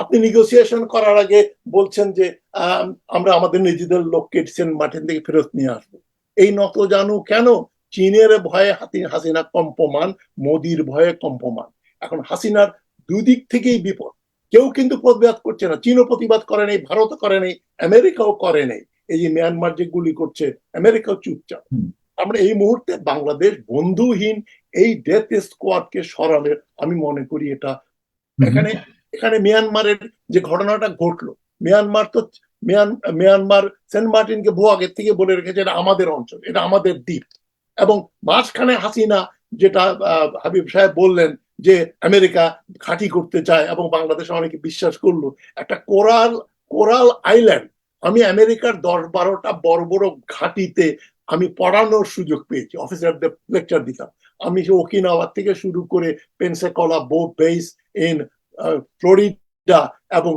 আপনি নিগোসিয়েশন করার আগে বলছেন যে আমরা আমাদের নিজেদের লোককে সেন্ট মার্টিন থেকে ফেরত নিয়ে আসব। এই নত জানু কেন? চীনের ভয়ে হাতি হাসিনা কম্পমান মোদির ভয়ে কম্পমান এখন হাসিনার দুই দিক থেকেই বিপদ। কেউ কিন্তু প্রতিবাদ করছে না। চীনও প্রতিবাদ করে নেই ভারতও করে নেই আমেরিকাও করে নেই। এই যে মিয়ানমার যে গুলি করছে আমেরিকাও চুপচাপ। আমরা এই মুহূর্তে বাংলাদেশ বন্ধুহীন এই ডেথ স্কোয়াডকে সরানোর আমি মনে করি এটা এখানে এখানে মিয়ানমারের যে ঘটনাটা ঘটলো, মিয়ানমার তো, মিয়ান, মিয়ানমার সেন্ট মার্টিনকে বহু আগের থেকে বলে রেখেছে, এটা আমাদের অঞ্চল, এটা আমাদের দ্বীপ। এবং মাঝখানে হাসিনা যেটা হাবিব সাহেব বললেন যে আমেরিকা ঘাঁটি করতে চায় এবং বাংলাদেশে অনেকে বিশ্বাস করল, একটা কোরাল কোরাল আইল্যান্ড, আমি আমেরিকার দশ বারোটা বড় বড় ঘাঁটিতে আমি পড়ানোর সুযোগ পেয়েছি, অফিসারদের লেকচার দিতাম। আমি ওকিনাওয়া থেকে শুরু করে পেনসাকলা বো বেস ইন ফ্লোরিডা এবং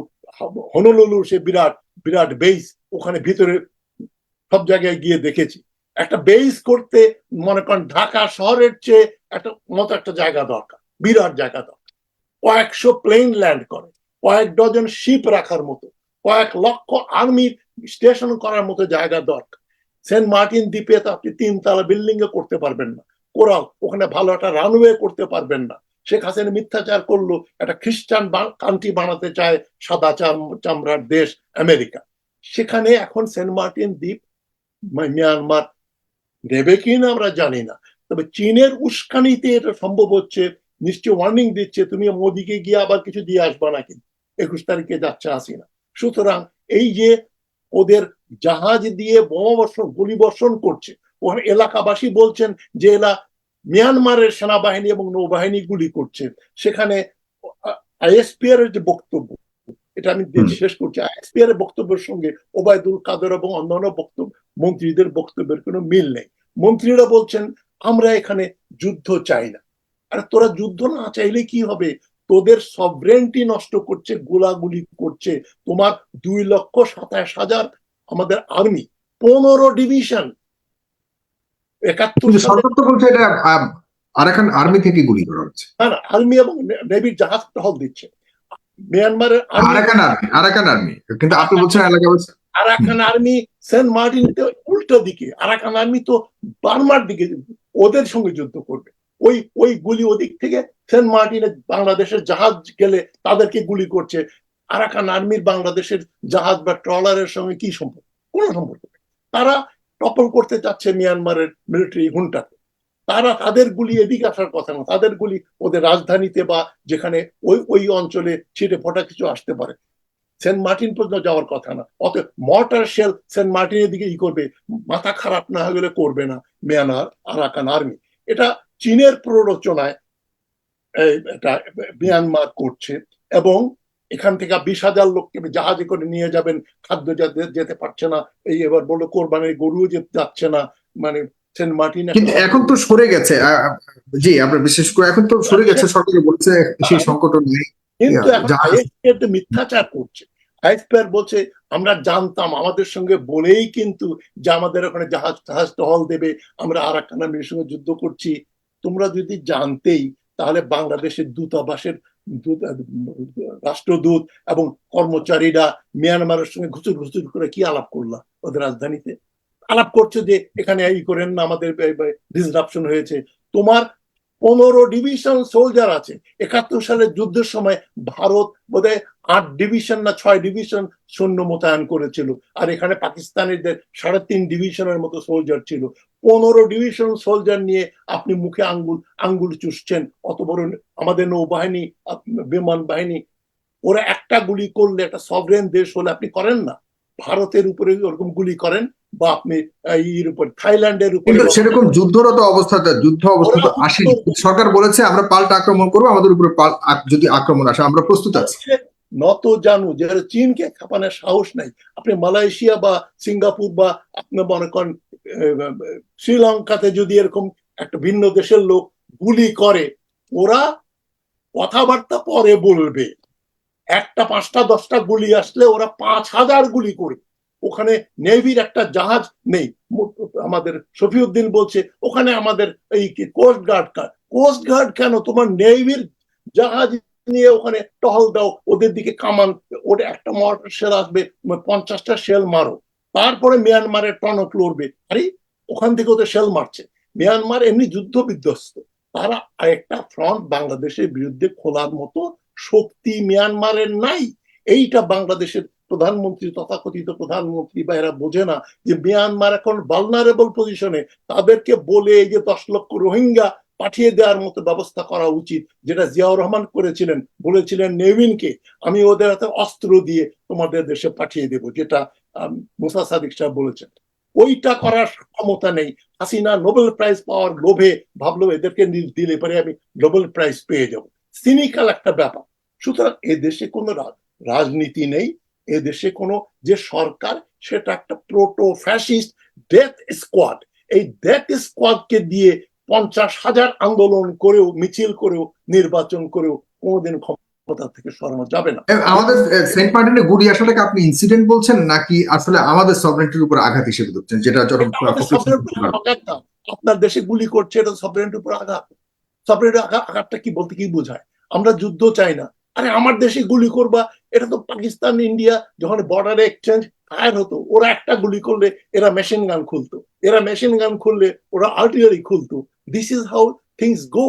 হনলুলু সে বিরাট বিরাট বেস ওখানে ভিতরে সব জায়গায় গিয়ে দেখেছি। একটা বেস করতে মনে করেন ঢাকা শহরের চেয়ে একটা মতো একটা জায়গা দরকার, বিরাট জায়গা দরকার। কয়েকশো প্লেন ল্যান্ড করে, কয়েক ডজন শিপ রাখার মতো, কয়েক লক্ষ আর্মির স্টেশন করার মতো জায়গা দরকার। সেন্ট মার্টিন দ্বীপে তো আপনি তিনতলা বিল্ডিং এ করতে পারবেন না। কোরাল, ওখানে ভালো একটা রানওয়ে করতে পারবেন না। শেখ হাসিনা মিথ্যাচার করল, একটা খ্রিস্টান কান্ট্রি বানাতে চায় সাদা চাম- চামড়ার দেশ আমেরিকা। সেখানে এখন সেন্ট মার্টিন দ্বীপ মিয়ানমার নেবে কিনা আমরা জানি না। তবে চীনের উস্কানিতে এটা সম্ভব হচ্ছে নিশ্চয় ওয়ার্নিং দিচ্ছে, তুমি মোদিকে গিয়ে আবার কিছু দিয়ে আসবা নাকি? একুশ তারিখে যাচ্ছে আসি না সুতরাং এই যে ওদের জাহাজ দিয়ে বোমা বর্ষণ, গুলি বর্ষণ করছে, ওখানে এলাকাবাসী বলছেন যে এরা মিয়ানমারের সেনাবাহিনী এবং নৌবাহিনী গুলি করছে। সেখানে আইএসপিআর এর যে বক্তব্য এটা আমি শেষ করছি। আইএসপিআর এর বক্তব্যের সঙ্গে ওবায়দুল কাদের এবং অন্যান্য বক্তব্য মন্ত্রীদের বক্তব্যের কোনো মিল নেই। মন্ত্রীরা বলছেন আমরা এখানে যুদ্ধ চাই না। আর তোরা যুদ্ধ না চাইলে কি হবে? তোদের সভরেন্টি নষ্ট করছে গোলাগুলি করছে। তোমার দুই লক্ষ সাতাশ হাজার আমাদের আর্মি পনেরো ডিভিশন একাত্তর সরকার তো বলছে এটা আরাকান আর্মি থেকে গুলি করা হচ্ছে। আর্মি এবং নেভির জাহাজ টহল দিচ্ছে। মিয়ানমারের আরাকান আর্মি আরাকান আর্মি। কিন্তু আপনি বলছেন এলাকাবাসী আরাকান আর্মি সেন্ট মার্টিনতে উল্টো দিকে আরাকান আর্মি তো বার্মার দিকে ওদের সঙ্গে যুদ্ধ করবে। ওই ওই গুলি ওদিক থেকে সেন্ট মার্টিনে বাংলাদেশের জাহাজ গেলে তাদেরকে গুলি করছে। আরাকান আর্মির বাংলাদেশের জাহাজ বা ট্রলারের সঙ্গে কি সম্পর্ক? কোনো সম্পর্ক তারা টপল করতে যাচ্ছে মিয়ানমারের মিলিটারি হুন্টাকে তারা তাদের গুলি এদিকে আসার কথা না, তাদের গুলি ওদের রাজধানীতে বা যেখানে ওই ওই অঞ্চলে ছিটে ফোটা কিছু আসতে পারে। সেন্ট মার্টিন পর্যন্ত যাওয়ার কথা না অত মর্টার শেল সেন্ট মার্টিনের দিকে ই করবে? মাথা খারাপ না হয়ে গেলে করবে না মিয়ানমার, আরাকান আর্মি। এটা চীনের প্ররোচনায় এটা মিয়ানমার করছে এবং এখান থেকে বিশ হাজার লোককে জাহাজে করে নিয়ে যাবেন খাদ্য যেতে পারছে না। এই এবার বলল কোরবানির গরুও যেতে যাচ্ছে না। মানে সেন্ট মার্টিন কিন্তু এখন তো সরে গেছে। জি আপনার বিশেষ করে এখন তো সরে গেছে সরকার বলছে সেই সংকট নেই। কিন্তু তো মিথ্যাচার করছে। বলছে আমরা জানতাম আমাদের সঙ্গে বলেই কিন্তু যে আমাদের ওখানে জাহাজ জাহাজ টহল দেবে। আমরা আরাকান আর্মির সঙ্গে যুদ্ধ করছি। তোমরা যদি জানতেই তাহলে বাংলাদেশের দূতাবাসের দূত- রাষ্ট্রদূত এবং কর্মচারীরা মিয়ানমারের সঙ্গে ঘুচুর ঘুচুর করে কি আলাপ করলা ওদের রাজধানীতে? আলাপ করছে যে এখানে এই করেন আমাদের ডিসরাপশন হয়েছে। তোমার পনেরো ডিভিশন সোলজার আছে। একাত্তর সালের যুদ্ধের সময় ভারত বোধহয় আট ডিভিশন না ছয় ডিভিশন সৈন্য মোতায়েন করেছিল। আর এখানে পাকিস্তানিদের সাড়ে তিন ডিভিশনের মতো সোলজার ছিল। পনেরো ডিভিশন সোলজার নিয়ে আপনি মুখে আঙ্গুল আঙ্গুল চুষছেন। অত বড় আমাদের নৌবাহিনী, বিমান বাহিনী, ওরা একটা গুলি করলে একটা সভরেন দেশ হলে আপনি করেন না। ভারতের উপরে ওরকম গুলি করেন বা আপনি ইয়ের উপর থাইল্যান্ডের উপরে সেরকম যুদ্ধরত অবস্থাতে যুদ্ধ অবস্থা আসেনি। সরকার বলেছে আমরা পাল্টা আক্রমণ করব আমাদের উপরে যদি আক্রমণ আসে আমরা প্রস্তুত আছি। নত জানু চীনকে খাপানোর সাহস নাই। আপনি মালয়েশিয়া বা সিঙ্গাপুর বা আপনি মনে করেন শ্রীলঙ্কাতে যদি এরকম একটা ভিন্ন দেশের লোক গুলি করে ওরা কথাবার্তা পরে বলবে। একটা পাঁচটা দশটা গুলি আসলে ওরা পাঁচ হাজার গুলি করে। ওখানে নেভির একটা জাহাজ নেই। আমাদের শফিউদ্দিন বলছে, ওখানে আমাদের এই কোস্ট গার্ড কোস্ট গার্ড কেন? তোমার নেভির জাহাজ নিয়ে ওখানে টহল দাও, ওদের দিকে কামান ওটা একটা মর্টার শেল আসবে পঞ্চাশটা শেল মারো। তারপরে মিয়ানমারের টনক লড়বে। আরে, ওখান থেকে ওদের শেল মারছে। মিয়ানমার এমনি যুদ্ধ বিধ্বস্ত তারা একটা ফ্রন্ট বাংলাদেশের বিরুদ্ধে খোলার মতো শক্তি মিয়ানমারের নাই। এইটা বাংলাদেশের প্রধানমন্ত্রী তথাকথিত প্রধানমন্ত্রী বা এরা বোঝে না যে মিয়ানমার এখন ভালনারেবল পজিশনে তাদেরকে বলে এই যে দশ লক্ষ রোহিঙ্গা পাঠিয়ে দেওয়ার মতো ব্যবস্থা করা উচিত, যেটা জিয়াউর রহমান করেছিলেন, বলেছিলেন নেভিনকে, আমি ওদের হাতে অস্ত্র দিয়ে তোমাদের দেশে পাঠিয়ে দেব, যেটা মুসা সাদিক সাহেব বলেছেন। ওইটা করার ক্ষমতা নেই। হাসিনা নোবেল প্রাইজ পাওয়ার লোভে ভাবলো এদেরকে দিলে পরে আমি নোবেল প্রাইজ পেয়ে যাব। সিনিক্যাল একটা ব্যাপার। সুতরাং এ দেশে কোনো রাজনীতি নেই। এ দেশে কোনো যে সরকার সেটা একটা প্রোটো ফ্যাসিস্ট ডেথ স্কোয়াড এই ডেথ স্কোয়াডকে দিয়ে পঞ্চাশ হাজার আন্দোলন করেও মিছিল করেও নির্বাচন করেও কোনোদিন ক্ষমতা থেকে সরানো যাবে না। আমাদের সেন্ট মার্টিনে গুলি আসাটাকে আপনি ইনসিডেন্ট বলছেন নাকি আসলে আমাদের সভরেন্টির উপর আঘাত হিসেবে দেখছেন যেটা। আপনার দেশে গুলি করছে এটা সফরেন্টের উপর আঘাত। সফরেন্টের আঘাতটা কি বলতে কি বোঝায়? আমরা যুদ্ধ চাই না। আরে আমার দেশে গুলি করবা এটা তো পাকিস্তান ইন্ডিয়া যখন বর্ডারে এক্সচেঞ্জ ফায়ার হতো। ওরা একটা গুলি করলে এরা মেশিন গান খুলতো। এরা মেশিন গান খুললে ওরা artillery খুলতো। This is how things go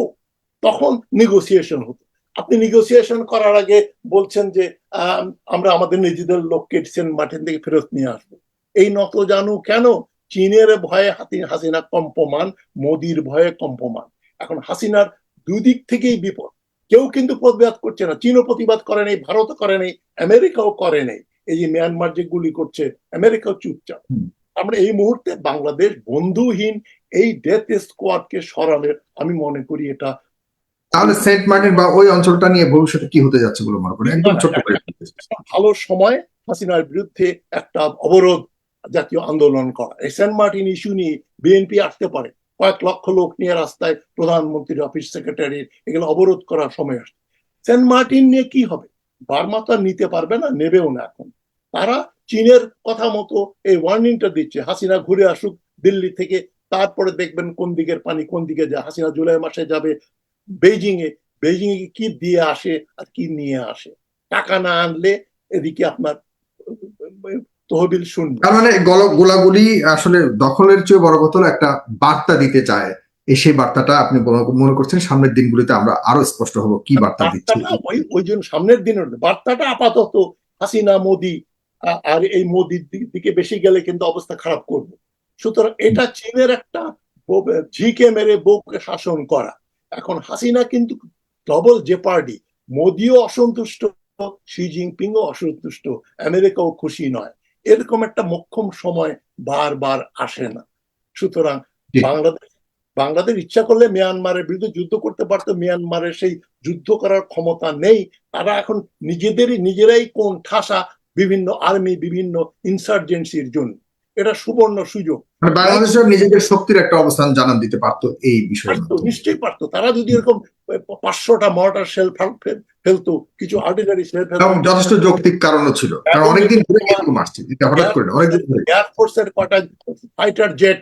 তখন নেগোসিয়েশন হতো। আপনি নেগোসিয়েশন করার আগে বলছেন যে আম, আমরা আমাদের নিজেদের লোককে মার্টিন থেকে ফেরত নিয়ে আসব। এই নত জানু কেন? চীনের ভয়ে হাসিনা কম্পমান মোদির ভয়ে কম্পমান। এখন হাসিনার দুই দিক থেকেই বিপদ। কেউ কিন্তু প্রতিবাদ করছে না। চীনও প্রতিবাদ করে নেই ভারতও করে নেই আমেরিকাও করে নেই। এই যে মিয়ানমার যে গুলি করছে আমেরিকাও চুপচাপ। আমরা এই মুহূর্তে বাংলাদেশ বন্ধুহীন এই ডেথ স্কোয়াডকে সরানোর আমি মনে করি এটা তাহলে সেন্ট মার্টিন বা ওই অঞ্চলটা নিয়ে ভবিষ্যতে কি হতে যাচ্ছে বলে মনে করেন? একদম ছোট্ট ভালো সময় হাসিনার বিরুদ্ধে একটা অবরোধ জাতীয় আন্দোলন করা। এই সেন্ট মার্টিন ইস্যু নিয়ে বিএনপি আসতে পারে। কয়েক লক্ষ লোক নিয়ে রাস্তায় প্রধানমন্ত্রীর অফিস সেক্রেটারির এগুলো অবরোধ করার সময় আসছে। সেন্ট মার্টিন নিয়ে কি হবে? বার্মা তো নিতে পারবে না, নেবেও না এখন। তারা চীনের কথা মতো এই ওয়ার্নিংটা দিচ্ছে, হাসিনা ঘুরে আসুক দিল্লি থেকে, তারপরে দেখবেন কোন দিকের পানি, কোন দিকে যায়। হাসিনা জুলাই মাসে যাবে বেইজিং এ বেজিং এ কি দিয়ে আসে আর কি নিয়ে আসে? টাকা না আনলে এদিকে আপনার তহবিল শূন্য। তার মানে গোলাগুলি আসলে দখলের চেয়ে বড় কথা একটা বার্তা দিতে চায়। এই সেই বার্তাটা আপনি মনে- করছেন সামনের দিনগুলিতে আমরা আরও স্পষ্ট হব কি বার্তা দিচ্ছে। ওই ওই জন্য সামনের দিনের বার্তাটা আপাতত হাসিনা মোদি আর এই মোদির দিকে বেশি গেলে কিন্তু অবস্থা খারাপ করবে। সুতরাং এটা চীনের একটা ঝিকে মেরে বউকে শাসন করা। এখন হাসিনা কিন্তু ডবল জেপার্ডি। মোদিও অসন্তুষ্ট শি জিনপিংও অসন্তুষ্ট আমেরিকাও খুশি নয়। এরকম একটা মোক্ষম সময় বারবার আসে না। সুতরাং। বাংলাদেশ বাংলাদেশ ইচ্ছা করলে মিয়ানমারের বিরুদ্ধে যুদ্ধ করতে পারতো মিয়ানমারের সেই যুদ্ধ করার ক্ষমতা নেই। তারা এখন নিজেদেরই নিজেরাই কোন ঠাসা বিভিন্ন আর্মি বিভিন্ন ইনসার্জেন্সির জন্য। এটা সুবর্ণ সুযোগ। বাংলাদেশের নিজেদের শক্তির একটা অবস্থান জানান দিতে পারতো এই বিষয়ে। নিশ্চয়ই পারতো। তারা যদি এরকম পাঁচশোটা মর্টার শেল ফেলতো কিছু আর্টিলারি শেল ফেলতো। যথেষ্ট যৌক্তিক কারণও ছিল। কারণ অনেকদিন ধরে এরকম আসছে। হঠাৎ করে অনেকদিন ধরে। এয়ারফোর্সের কটা ফাইটার জেট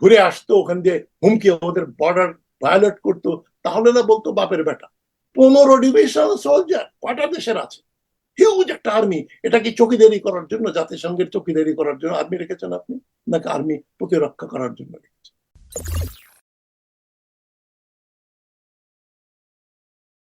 ঘুরে আসতো ওখান দিয়ে হুমকি ওদের বর্ডার ভায়োলেট করতো তাহলে না বলতো বাপের বেটা। পনেরো ডিভিশন সোলজার কটা দেশের আছে? হিউজ একটা আর্মি এটা কি চকিদারি করার জন্য, জাতিসংঘের চকিদারি করার জন্য? আর্মি রেখেছেন আপনি? নাকি আর্মি প্রতিরক্ষা করার জন্য রেখেছেন?